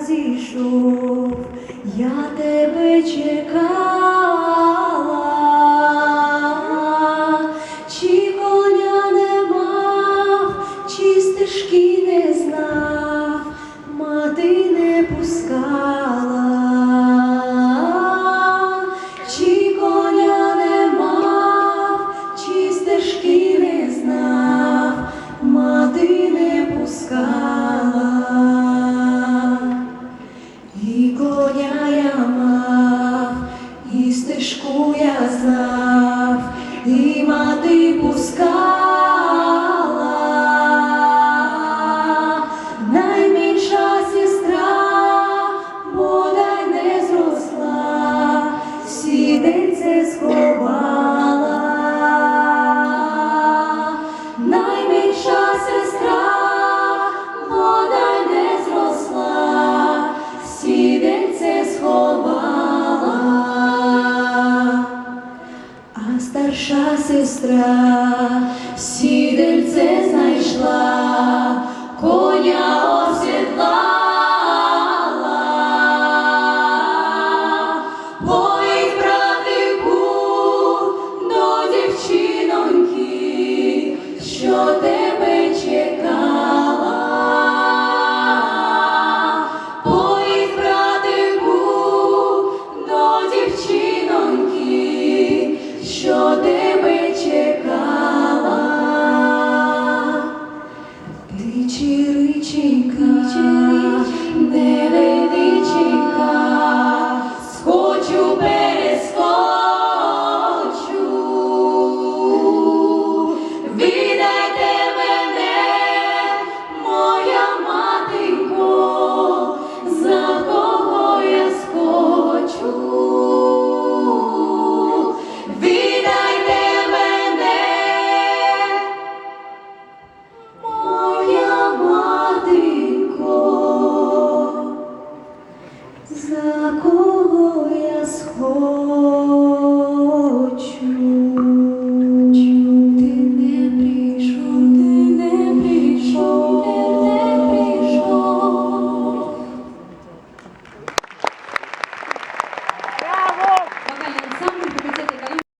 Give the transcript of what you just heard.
зійшов, я тебе чекала, чи коня не мав, чи стежки не знав, мати не пускала, чи коня не мав, чи стежки не знав, мати не пускала. книжку я знав, і мати пускав. Старша сестра сідельце за кого я схожу.